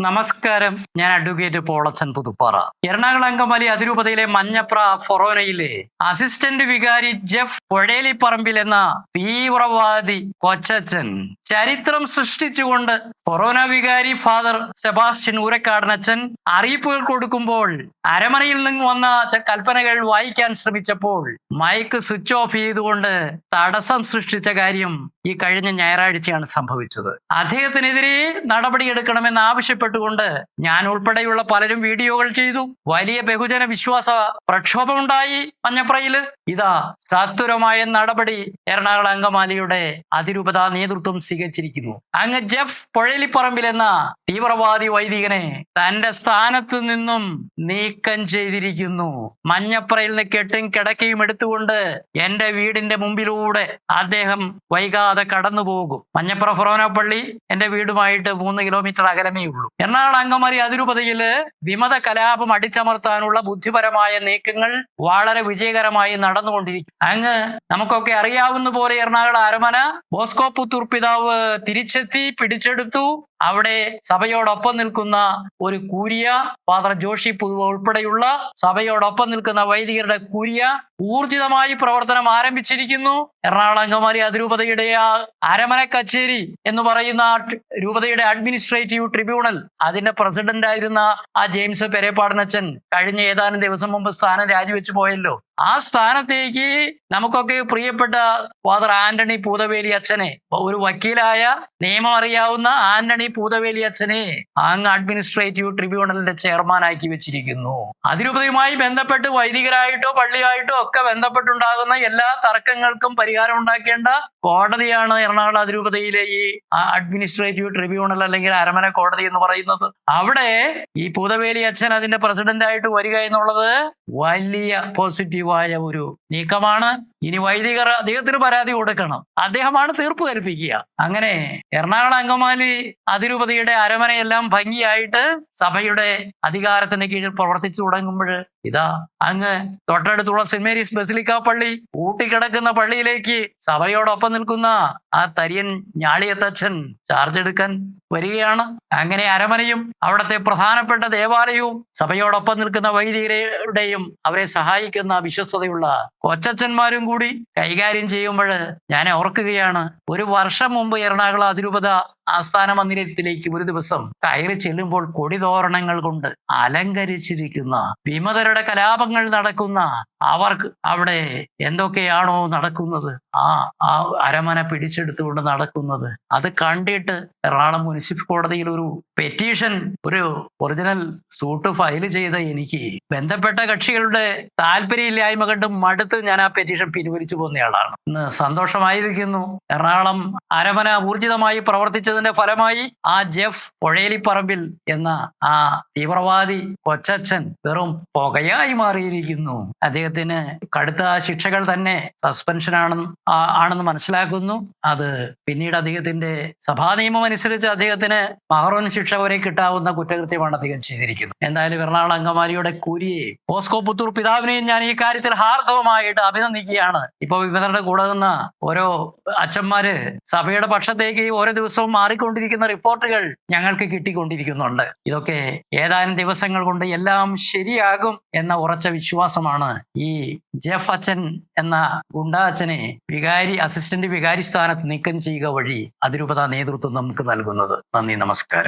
നമസ്കാരം. ഞാൻ അഡ്വക്കേറ്റ് പോളച്ചൻ പുതുപ്പാറ. എറണാകുളം അങ്കമാലി അതിരൂപതയിലെ മഞ്ഞപ്ര ഫൊറോനയിലെ അസിസ്റ്റന്റ് വികാരി ജെഫ് പൊഴേലിപ്പറമ്പിൽ എന്ന തീവ്രവാദി കൊച്ചച്ചൻ ചരിത്രം സൃഷ്ടിച്ചുകൊണ്ട് കൊറോന വികാരി ഫാദർ സെബാസ്റ്റ്യൻ ഊരക്കാടനച്ചൻ അറിയിപ്പുകൾ കൊടുക്കുമ്പോൾ അരമനയിൽ നിന്ന് വന്ന കൽപ്പനകൾ വായിക്കാൻ ശ്രമിച്ചപ്പോൾ മൈക്ക് സ്വിച്ച് ഓഫ് ചെയ്തുകൊണ്ട് തടസ്സം സൃഷ്ടിച്ച കാര്യം ഈ കഴിഞ്ഞ ഞായറാഴ്ചയാണ് സംഭവിച്ചത്. അദ്ദേഹത്തിനെതിരെ നടപടിയെടുക്കണമെന്ന് ആവശ്യപ്പെട്ടുകൊണ്ട് ഞാൻ ഉൾപ്പെടെയുള്ള പലരും വീഡിയോകൾ ചെയ്തു. വലിയ ബഹുജന വിശ്വാസ പ്രക്ഷോഭമുണ്ടായി മഞ്ഞപ്രയിൽ ഇതാ സത്വരമായ നടപടി എറണാകുളം അങ്കമാലിയുടെ അതിരൂപത നേതൃത്വം സ്വീകരിച്ചിരിക്കുന്നു. അങ്ങ് ജെഫ് പുഴലിപ്പറമ്പിൽ എന്ന തീവ്രവാദി വൈദികനെ തന്റെ സ്ഥാനത്ത് നിന്നും നീക്കം ചെയ്തിരിക്കുന്നു. മഞ്ഞപ്പറയിൽ നിന്ന് കെട്ടും കിടക്കയും എടുത്തുകൊണ്ട് എന്റെ വീടിന്റെ മുമ്പിലൂടെ അദ്ദേഹം വൈകാതെ കടന്നു പോകും മഞ്ഞപ്ര ഫൊറോന പള്ളി എന്റെ വീടുമായിട്ട് മൂന്ന് കിലോമീറ്റർ അകലമേ ഉള്ളൂ. എറണാകുളം അങ്കമാലി അതിരൂപതയിൽ വിമത കലാപം അടിച്ചമർത്താനുള്ള ബുദ്ധിപരമായ നീക്കങ്ങൾ വളരെ വിജയകരമായി നടന്നുകൊണ്ടിരിക്കും. അങ്ങ് നമുക്കൊക്കെ അറിയാവുന്ന പോലെ എറണാകുളം അരമന ബോസ്കോ പുത്തൂർ പിതാവ് തിരിച്ചെത്തി പിടിച്ചെടുത്തു. അവിടെ സഭയോടൊപ്പം നിൽക്കുന്ന ഒരു കൂരിയ ഫാദർ ജോഷി പുതുവ ഉൾപ്പെടെയുള്ള സഭയോടൊപ്പം നിൽക്കുന്ന വൈദികരുടെ കൂരിയ ഊർജിതമായി പ്രവർത്തനം ആരംഭിച്ചിരിക്കുന്നു. എറണാകുളം അങ്കമാലി അതിരൂപതയുടെ ആ അരമന കച്ചേരി എന്ന് പറയുന്ന രൂപതയുടെ അഡ്മിനിസ്ട്രേറ്റീവ് ട്രിബ്യൂണൽ അതിന്റെ പ്രസിഡന്റ് ആയിരുന്ന ആ ജെയിംസ് പെരേപ്പാടനച്ചൻ കഴിഞ്ഞ ഏതാനും ദിവസം മുമ്പ് സ്ഥാനം രാജിവെച്ചു പോയല്ലോ. ആ സ്ഥാനത്തേക്ക് നമുക്കൊക്കെ പ്രിയപ്പെട്ട ഫാദർ ആന്റണി പൂതവേലി അച്ഛനെ ഒരു വക്കീലായ നിയമം അറിയാവുന്ന ആന്റണി പൂതവേലി അച്ഛനെ അങ്ങ് അഡ്മിനിസ്ട്രേറ്റീവ് ട്രിബ്യൂണലിന്റെ ചെയർമാൻ ആക്കി വെച്ചിരിക്കുന്നു. അതിരൂപതയുമായി ബന്ധപ്പെട്ട് വൈദികരായിട്ടോ പള്ളിയായിട്ടോ ഒക്കെ ബന്ധപ്പെട്ടുണ്ടാകുന്ന എല്ലാ തർക്കങ്ങൾക്കും പരിഹാരം ഉണ്ടാക്കേണ്ട കോടതിയാണ് എറണാകുളം അതിരൂപതയിലെ ഈ അഡ്മിനിസ്ട്രേറ്റീവ് ട്രിബ്യൂണൽ അല്ലെങ്കിൽ അരമന കോടതി എന്ന് പറയുന്നത്. അവിടെ ഈ പൂതവേലി അച്ഛൻ അതിന്റെ പ്രസിഡന്റ് ആയിട്ട് വരിക എന്നുള്ളത് വലിയ പോസിറ്റീവായ ഒരു നീക്കമാണ്. ഇനി വൈദികർ അദ്ദേഹത്തിന് പരാതി കൊടുക്കണം. അദ്ദേഹമാണ് തീർപ്പ് കൽപ്പിക്കുക. അങ്ങനെ എറണാകുളം അങ്കമാലി അതിരൂപതയുടെ അരമനയെല്ലാം ഭംഗിയായിട്ട് സഭയുടെ അധികാരത്തിന്റെ കീഴിൽ പ്രവർത്തിച്ചു തുടങ്ങുമ്പോൾ ഇതാ അങ്ങ് തൊട്ടടുത്തുള്ള സെന്റ് മേരീസ് ബസിലിക്ക പള്ളി ഊട്ടിക്കിടക്കുന്ന പള്ളിയിലേക്ക് സഭയോടൊപ്പം നിൽക്കുന്ന ആ തരിയൻ ഞാളിയത്തച്ഛൻ ചാർജ് എടുക്കാൻ വരികയാണ്. അങ്ങനെ അരമനയും അവിടുത്തെ പ്രധാനപ്പെട്ട ദേവാലയവും സഭയോടൊപ്പം നിൽക്കുന്ന വൈദികരുടെയും അവരെ സഹായിക്കുന്ന വിശ്വസ്തതയുള്ള കൊച്ചച്ഛന്മാരും കൂടി കൈകാര്യം ചെയ്യുമ്പോൾ ഞാൻ ഓർക്കുകയാണ് ഒരു വർഷം മുമ്പ് എറണാകുളം അതിരൂപത ആസ്ഥാന മന്ദിരത്തിലേക്ക് ഒരു ദിവസം കയറി ചെല്ലുമ്പോൾ കൊടിതോരണങ്ങൾ കൊണ്ട് അലങ്കരിച്ചിരിക്കുന്ന വിമതരുടെ കലാപങ്ങൾ നടക്കുന്ന അവർക്ക് അവിടെ എന്തൊക്കെയാണോ നടക്കുന്നത്? ആ ആ അരമന പിടിച്ചെടുത്തുകൊണ്ട് നടക്കുന്നത്. അത് കണ്ടിട്ട് എറണാകുളം മുനിസിപ്പൽ കോടതിയിൽ ഒരു പെറ്റീഷൻ ഒരു ഒറിജിനൽ സൂട്ട് ഫയൽ ചെയ്ത എനിക്ക് ബന്ധപ്പെട്ട കക്ഷികളുടെ താല്പര്യമില്ലായ്മ കണ്ട് മടുത്ത് ഞാൻ ആ പെറ്റീഷൻ പിൻവലിച്ചു പോകുന്നയാളാണ് ഇന്ന് സന്തോഷമായിരിക്കുന്നു. എറണാകുളം അരമന ഊർജിതമായി പ്രവർത്തിച്ചതിന്റെ ഫലമായി ആ ജെഫ് പുഴയലിപ്പറമ്പിൽ എന്ന ആ തീവ്രവാദി കൊച്ചച്ഛൻ വെറും പുകയായി മാറിയിരിക്കുന്നു. അദ്ദേഹത്തിന് കടുത്ത ശിക്ഷകൾ തന്നെ സസ്പെൻഷൻ ആണെന്ന് ആണെന്ന് മനസ്സിലാക്കുന്നു. അത് പിന്നീട് അദ്ദേഹത്തിന്റെ സഭാ നിയമം അനുസരിച്ച് അദ്ദേഹത്തിന് മഹറോൻ ശിക്ഷ വരെ കിട്ടാവുന്ന കുറ്റകൃത്യമാണ് അദ്ദേഹം ചെയ്തിരിക്കുന്നത്. എന്തായാലും എറണാകുളം അങ്കമാലിയുടെ കൂലിയെ ഓസ്കോ പുത്തൂർ പിതാവിനെയും ഞാൻ ഈ കാര്യത്തിൽ ഹാർദവമായിട്ട് അഭിനന്ദിക്കുകയാണ്. ഇപ്പൊ വിമതരുടെ കൂടെ നിന്ന ഓരോ അച്ഛന്മാര് സഭയുടെ പക്ഷത്തേക്ക് ഓരോ ദിവസവും മാറിക്കൊണ്ടിരിക്കുന്ന റിപ്പോർട്ടുകൾ ഞങ്ങൾക്ക് കിട്ടിക്കൊണ്ടിരിക്കുന്നുണ്ട്. ഇതൊക്കെ ഏതാനും ദിവസങ്ങൾ കൊണ്ട് എല്ലാം ശരിയാകും എന്ന ഉറച്ച വിശ്വാസമാണ് ഈ ജെഫ് അച്ഛൻ എന്ന ഗുണ്ടാ അച്ഛനെ വികാരി അസിസ്റ്റന്റ് വികാരി സ്ഥാനത്ത് നീക്കം ചെയ്യുക വഴി അതിരൂപത നേതൃത്വം നമുക്ക് നൽകുന്നത്. നന്ദി നമസ്കാരം.